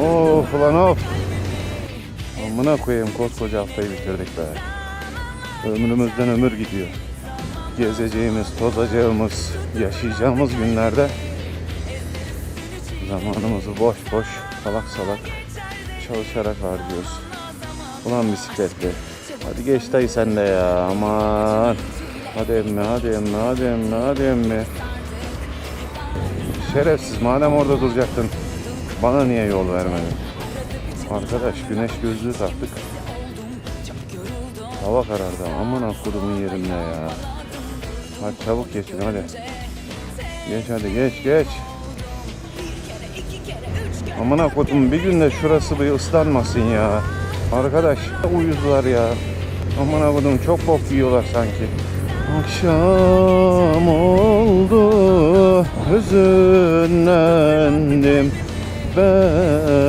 Of ulan of. Amına koyayım koskoca haftayı bitirdik be. Ömrümüzden ömür gidiyor. Gezeceğimiz, tozacağımız, yaşayacağımız günlerde zamanımızı boş boş, salak salak çalışarak harcıyoruz. Ulan bisikletli. Hadi geç dayı sen de ya aman. Hadi emmi, hadi emmi, hadi emmi, hadi emmi. Şerefsiz madem orada duracaktın bana niye yol vermedin? Arkadaş güneş gözlüğü taktık. Hava karardı aman akudumun yerinde ya. Hadi çabuk geçin hadi. Geç hadi geç geç. Aman akudum bir günde şurası bir ıslanmasın ya. Arkadaş uyuzlar ya. Aman akudum çok bok yiyorlar sanki. Akşam oldu hüzünlendim الأحباب.